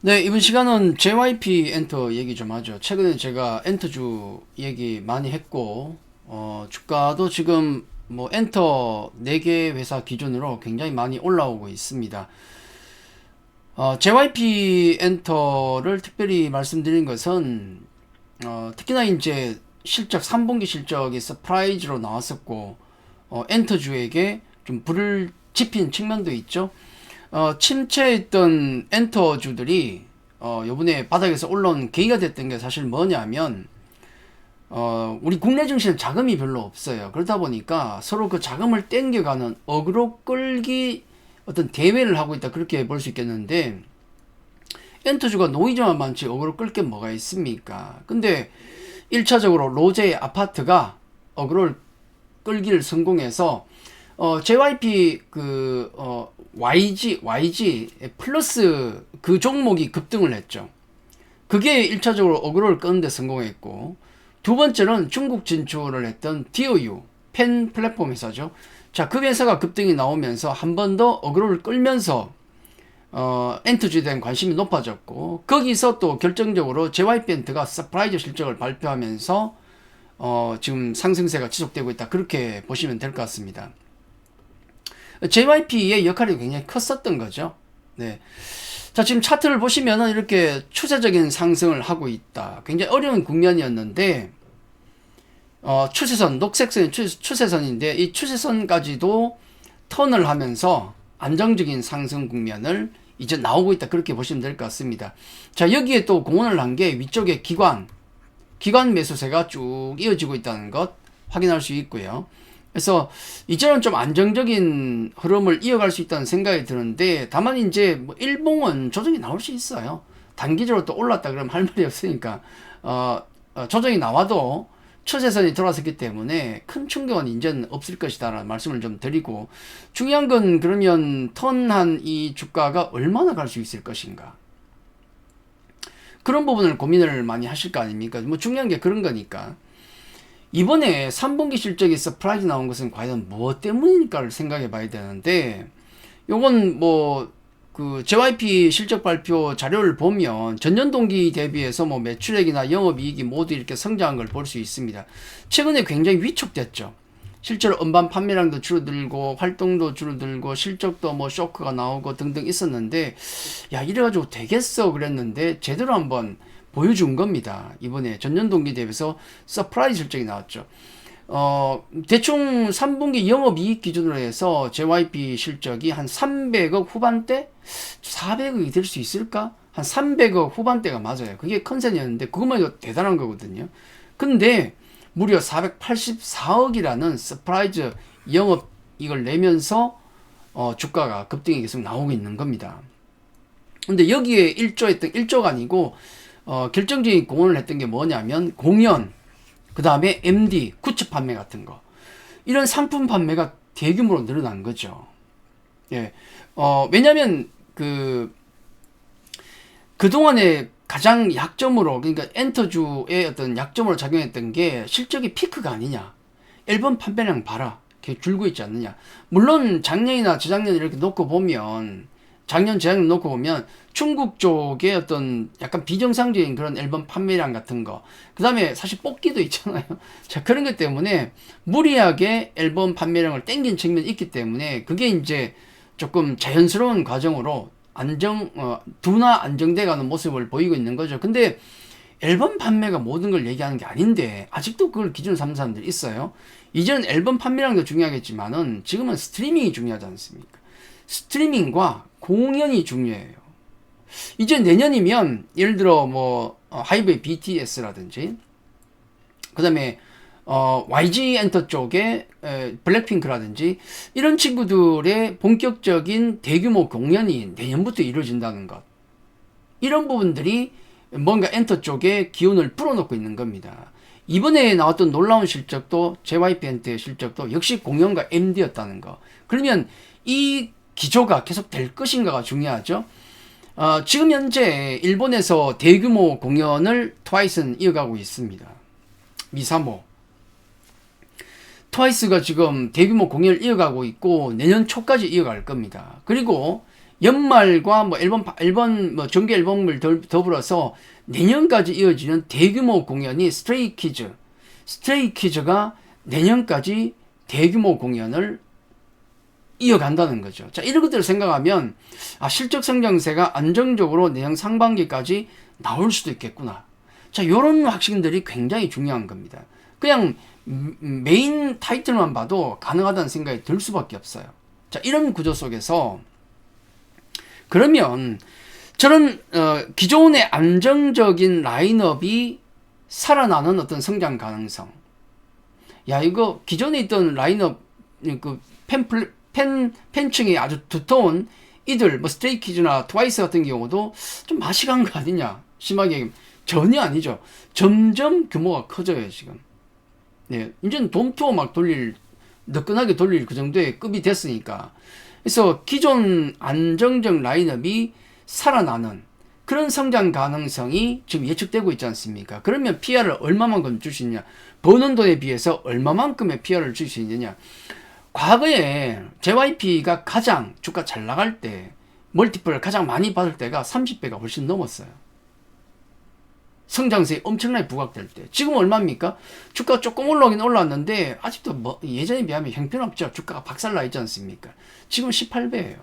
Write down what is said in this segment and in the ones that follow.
네, 이번 시간은 JYP 엔터 얘기 좀 하죠. 최근에 제가 엔터주 얘기 많이 했고, 어, 주가도 지금 뭐 엔터 4개 회사 기준으로 굉장히 많이 올라오고 있습니다. 어, JYP 엔터를 특별히 말씀드린 것은, 어, 특히나 이제 실적, 3분기 실적이 서프라이즈로 나왔었고, 어, 엔터주에게 좀 불을 지핀 측면도 있죠. 어, 침체했던 엔터주들이 어, 요번에 바닥에서 올라온 계기가 됐던 게 사실 뭐냐면 어, 우리 국내 증시는 자금이 별로 없어요. 그러다 보니까 서로 그 자금을 땡겨가는 어그로 끌기 어떤 대회를 하고 있다 그렇게 볼 수 있겠는데 엔터주가 노이즈만 많지 어그로 끌 게 뭐가 있습니까? 근데 1차적으로 로제 아파트가 어그로를 끌기를 성공해서 어, JYP 그 어, YG YG 플러스 그 종목이 급등을 했죠. 그게 1차적으로 어그로를 끄는데 성공했고 두 번째는 중국 진출을 했던 DOU 펜 플랫폼 회사죠. 자, 그 회사가 급등이 나오면서 한 번 더 어그로를 끌면서 어, 엔터주에 대한 관심이 높아졌고 거기서 또 결정적으로 JYP 엔트가 서프라이즈 실적을 발표하면서 어, 지금 상승세가 지속되고 있다. 그렇게 보시면 될 것 같습니다. JYP의 역할이 굉장히 컸었던 거죠. 네. 자, 지금 차트를 보시면은 이렇게 추세적인 상승을 하고 있다. 굉장히 어려운 국면이었는데, 어, 추세선, 녹색선이 추세, 선인데이 추세선까지도 턴을 하면서 안정적인 상승 국면을 이제 나오고 있다. 그렇게 보시면 될 것 같습니다. 자, 여기에 또 공헌을 한 게 위쪽에 기관, 기관 매수세가 쭉 이어지고 있다는 것 확인할 수 있고요. 그래서 이제는 좀 안정적인 흐름을 이어갈 수 있다는 생각이 드는데 다만 이제 뭐 일봉은 조정이 나올 수 있어요. 단기적으로 또 올랐다 그러면 할 말이 없으니까 어, 어, 조정이 나와도 추세선이 돌아섰기 때문에 큰 충격은 이제는 없을 것이다라는 말씀을 좀 드리고 중요한 건 그러면 턴한 이 주가가 얼마나 갈 수 있을 것인가 그런 부분을 고민을 많이 하실 거 아닙니까? 뭐 중요한 게 그런 거니까. 이번에 3분기 실적이 서프라이즈 나온 것은 과연 무엇 때문일까를 생각해 봐야 되는데, 요건 뭐, 그 JYP 실적 발표 자료를 보면 전년 동기 대비해서 뭐 매출액이나 영업이익이 모두 이렇게 성장한 걸 볼 수 있습니다. 최근에 굉장히 위축됐죠. 실제로 음반 판매량도 줄어들고 활동도 줄어들고 실적도 뭐 쇼크가 나오고 등등 있었는데 야 이래가지고 되겠어 그랬는데 제대로 한번 보여준 겁니다. 이번에 전년 동기 대비해서 서프라이즈 실적이 나왔죠. 어, 대충 3분기 영업이익 기준으로 해서 JYP 실적이 한 300억 후반대? 400억이 될 수 있을까? 한 300억 후반대가 맞아요. 그게 컨센이었는데 그것만 해도 대단한 거거든요. 근데 무려 484억이라는 서프라이즈 영업 이걸 내면서 어, 주가가 급등이 계속 나오고 있는 겁니다. 근데 여기에 1조했던 1조가 아니고 어, 결정적인 공헌을 했던 게 뭐냐면 공연, 그 다음에 MD, 굿즈 판매 같은 거. 이런 상품 판매가 대규모로 늘어난 거죠. 예. 어, 왜냐면 그, 그동안에 가장 약점으로, 그러니까 엔터주의 어떤 약점으로 작용했던 게 실적이 피크가 아니냐. 앨범 판매량 봐라. 이렇게 줄고 있지 않느냐. 물론 작년이나 재작년 이렇게 놓고 보면 작년 재작년 놓고 보면 중국 쪽의 어떤 약간 비정상적인 그런 앨범 판매량 같은 거. 그 다음에 사실 뽑기도 있잖아요. 자, 그런 것 때문에 무리하게 앨범 판매량을 땡긴 측면이 있기 때문에 그게 이제 조금 자연스러운 과정으로 안정, 어, 둔화 안정돼 가는 모습을 보이고 있는 거죠. 근데 앨범 판매가 모든 걸 얘기하는 게 아닌데 아직도 그걸 기준으로 삼는 사람들이 있어요. 이제는 앨범 판매량도 중요하겠지만은 지금은 스트리밍이 중요하지 않습니까? 스트리밍과 공연이 중요해요. 이제 내년이면 예를 들어 뭐 어, 하이브의 BTS라든지 그다음에 어, YG 엔터 쪽에 에, 블랙핑크라든지 이런 친구들의 본격적인 대규모 공연이 내년부터 이루어진다는 것. 이런 부분들이 뭔가 엔터 쪽에 기운을 불어넣고 있는 겁니다. 이번에 나왔던 놀라운 실적도 JYP 엔터의 실적도 역시 공연과 MD였다는 거. 그러면 이 기조가 계속 될 것인가가 중요하죠. 어, 지금 현재 일본에서 대규모 공연을 트와이스는 이어가고 있습니다. 미사모. 트와이스가 지금 대규모 공연을 이어가고 있고 내년 초까지 이어갈 겁니다. 그리고 연말과 뭐 앨범 파- 앨범 뭐 정규 앨범을 더- 더불어서 내년까지 이어지는 대규모 공연이 스트레이 키즈 스트레이 키즈가 내년까지 대규모 공연을 이어간다는 거죠. 자, 이런 것들을 생각하면 아, 실적 성장세가 안정적으로 내년 상반기까지 나올 수도 있겠구나. 자, 요런 확신들이 굉장히 중요한 겁니다. 그냥 음, 음, 메인 타이틀만 봐도 가능하다는 생각이 들 수밖에 없어요. 자, 이런 구조 속에서 그러면 저런 어, 기존의 안정적인 라인업이 살아나는 어떤 성장 가능성. 야, 이거 기존에 있던 라인업 그 팬플 팬 팬층이 아주 두터운 이들 뭐 스트레이키즈나 트와이스 같은 경우도 좀 맛이 간 거 아니냐 심하게 얘기하면 전혀 아니죠 점점 규모가 커져요 지금 네 이제는 돔투어 막 돌릴 너끈하게 돌릴 그 정도의 급이 됐으니까 그래서 기존 안정적 라인업이 살아나는 그런 성장 가능성이 지금 예측되고 있지 않습니까? 그러면 PR을 얼마만큼 줄 수 있냐? 버는 돈에 비해서 얼마만큼의 PR을 줄 수 있느냐? 과거에 JYP가 가장 주가 잘 나갈 때 멀티플을 가장 많이 받을 때가 30배가 훨씬 넘었어요. 성장세에 엄청나게 부각될 때. 지금 얼마입니까? 주가가 조금 올라오긴 올랐는데 아직도 뭐 예전에 비하면 형편없죠. 주가가 박살나 있지 않습니까? 지금 18배예요.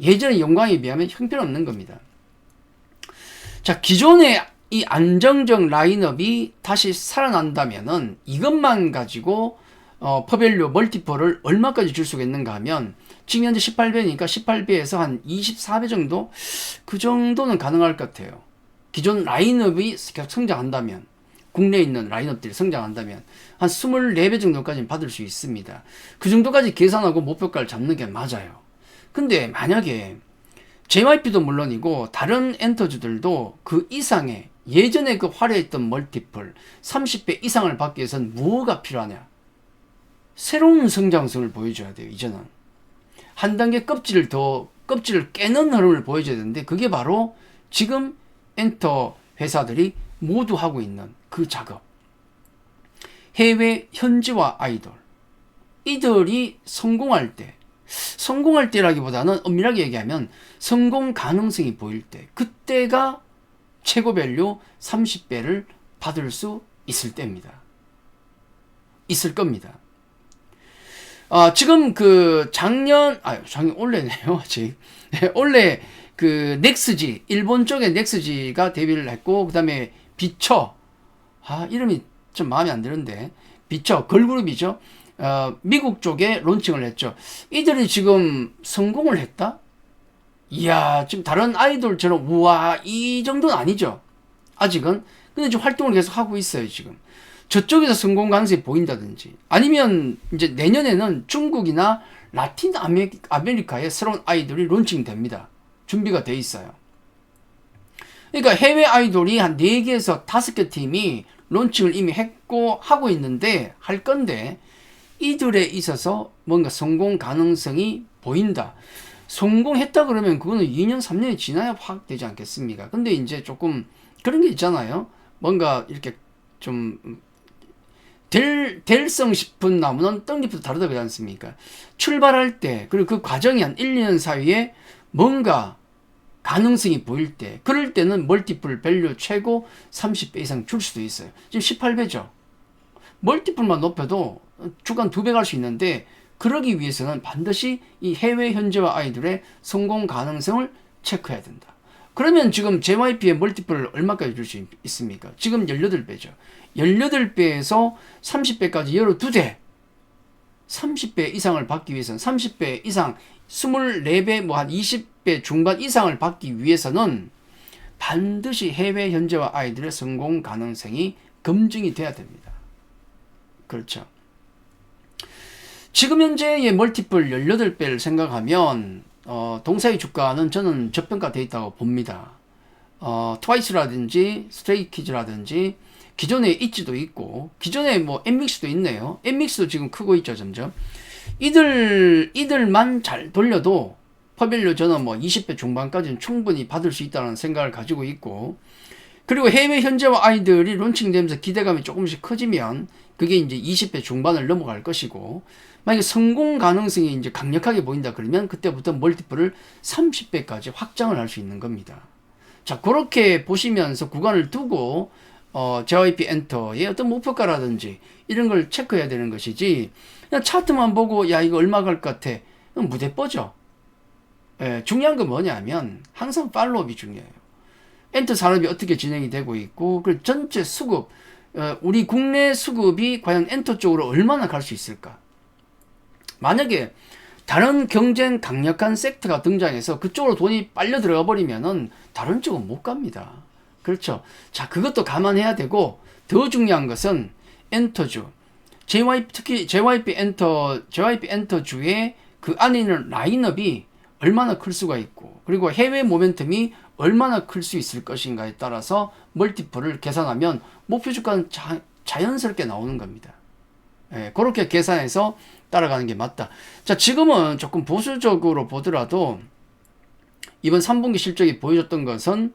예전의 영광에 비하면 형편없는 겁니다. 자, 기존의 이 안정적 라인업이 다시 살아난다면은 이것만 가지고 어, 퍼밸류 멀티플을 얼마까지 줄 수가 있는가 하면 지금 현재 18배니까 18배에서 한 24배 정도 그 정도는 가능할 것 같아요. 기존 라인업이 계속 성장한다면 국내에 있는 라인업들이 성장한다면 한 24배 정도까지는 받을 수 있습니다. 그 정도까지 계산하고 목표가를 잡는 게 맞아요. 근데 만약에 JYP도 물론이고 다른 엔터주들도 그 이상의 예전에 그 화려했던 멀티플 30배 이상을 받기 위해서는 뭐가 필요하냐? 새로운 성장성을 보여줘야 돼요, 이제는. 한 단계 껍질을 더, 껍질을 깨는 흐름을 보여줘야 되는데, 그게 바로 지금 엔터 회사들이 모두 하고 있는 그 작업. 해외 현지화 아이돌. 이들이 성공할 때, 성공할 때라기보다는 엄밀하게 얘기하면 성공 가능성이 보일 때, 그때가 최고 밸류 30배를 받을 수 있을 때입니다. 있을 겁니다. 아, 지금 그 작년, 아, 작년 올해네요, 아직. 네, 올해 그 넥스지, 일본 쪽의 넥스지가 데뷔를 했고, 그 다음에 비처, 아, 이름이 좀 마음에 안 드는데, 비처, 걸그룹이죠. 어, 미국 쪽에 론칭을 했죠. 이들이 지금 성공을 했다? 이야, 지금 다른 아이돌처럼, 우와, 이 정도는 아니죠. 아직은. 근데 지금 활동을 계속 하고 있어요, 지금. 저쪽에서 성공 가능성이 보인다든지 아니면 이제 내년에는 중국이나 라틴 아메리카의 새로운 아이돌이 론칭됩니다. 준비가 돼 있어요. 그러니까 해외 아이돌이 한 4개에서 5개 팀이 론칭을 이미 했고 하고 있는데 할 건데 이들에 있어서 뭔가 성공 가능성이 보인다. 성공했다 그러면 그거는 2년 3년이 지나야 확 되지 않겠습니까? 근데 이제 조금 그런 게 있잖아요. 뭔가 이렇게 좀 될, 될성 싶은 나무는 떡잎도 다르다 그러지 않습니까? 출발할 때, 그리고 그 과정이 한 1, 2년 사이에 뭔가 가능성이 보일 때, 그럴 때는 멀티플 밸류 최고 30배 이상 줄 수도 있어요. 지금 18배죠. 멀티플만 높여도 주간 2배 갈 수 있는데, 그러기 위해서는 반드시 이 해외 현지화 아이들의 성공 가능성을 체크해야 된다. 그러면 지금 JYP의 멀티플을 얼마까지 줄 수 있습니까? 지금 18배죠. 18배에서 30배까지 열어 두대 30배 이상을 받기 위해서는 30배 이상 24배 뭐 한 20배 중반 이상을 받기 위해서는 반드시 해외 현재와 아이들의 성공 가능성이 검증이 돼야 됩니다. 그렇죠. 지금 현재의 멀티플 18배를 생각하면 어, 동사의 주가는 저는 저평가되어 있다고 봅니다. 어, 트와이스라든지 스트레이키즈라든지 기존에 있지도 있고 기존에 뭐 엠믹스도 있네요. 엠믹스도 지금 크고 있죠 점점. 이들 이들만 잘 돌려도 퍼빌류 저는 뭐 20배 중반까지는 충분히 받을 수 있다는 생각을 가지고 있고 그리고 해외 현재와 아이들이 론칭되면서 기대감이 조금씩 커지면 그게 이제 20배 중반을 넘어갈 것이고 만약에 성공 가능성이 이제 강력하게 보인다 그러면 그때부터 멀티플을 30배까지 확장을 할 수 있는 겁니다. 자, 그렇게 보시면서 구간을 두고 어, JYP 엔터의 어떤 목표가라든지 이런 걸 체크해야 되는 것이지 그냥 차트만 보고 야 이거 얼마 갈 것 같아 무대 뻗죠. 예, 중요한 건 뭐냐면 항상 팔로업이 중요해요. 엔터 산업이 어떻게 진행이 되고 있고 그 전체 수급 어, 우리 국내 수급이 과연 엔터 쪽으로 얼마나 갈 수 있을까? 만약에 다른 경쟁 강력한 섹터가 등장해서 그쪽으로 돈이 빨려 들어가 버리면은 다른 쪽은 못 갑니다. 그렇죠. 자, 그것도 감안해야 되고 더 중요한 것은 엔터주. JYP 특히 JYP 엔터 JYP 엔터주의 그 안에 있는 라인업이 얼마나 클 수가 있고 그리고 해외 모멘텀이 얼마나 클 수 있을 것인가에 따라서 멀티플을 계산하면 목표 주가는 자, 자연스럽게 나오는 겁니다. 예, 그렇게 계산해서 따라가는 게 맞다. 자, 지금은 조금 보수적으로 보더라도 이번 3분기 실적이 보여줬던 것은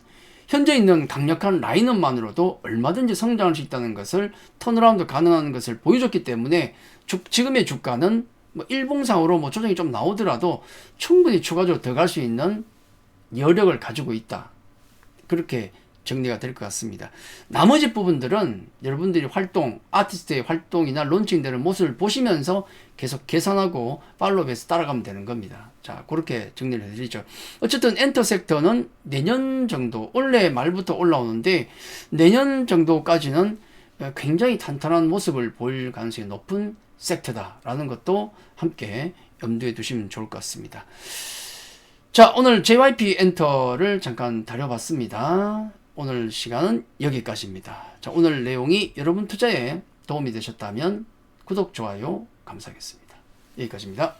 현재 있는 강력한 라인업만으로도 얼마든지 성장할 수 있다는 것을 턴어라운드 가능한 것을 보여줬기 때문에 주, 지금의 주가는 뭐 일봉상으로 뭐 조정이 좀 나오더라도 충분히 추가적으로 더 갈 수 있는 여력을 가지고 있다. 그렇게 정리가 될 것 같습니다. 나머지 부분들은 여러분들이 활동, 아티스트의 활동이나 론칭되는 모습을 보시면서 계속 계산하고 팔로우해서 따라가면 되는 겁니다. 자, 그렇게 정리를 해드리죠. 어쨌든 엔터 섹터는 내년 정도, 올해 말부터 올라오는데 내년 정도까지는 굉장히 탄탄한 모습을 보일 가능성이 높은 섹터다라는 것도 함께 염두에 두시면 좋을 것 같습니다. 자, 오늘 JYP 엔터를 잠깐 다뤄봤습니다. 오늘 시간은 여기까지입니다. 자, 오늘 내용이 여러분 투자에 도움이 되셨다면 구독, 좋아요 감사하겠습니다. 여기까지입니다.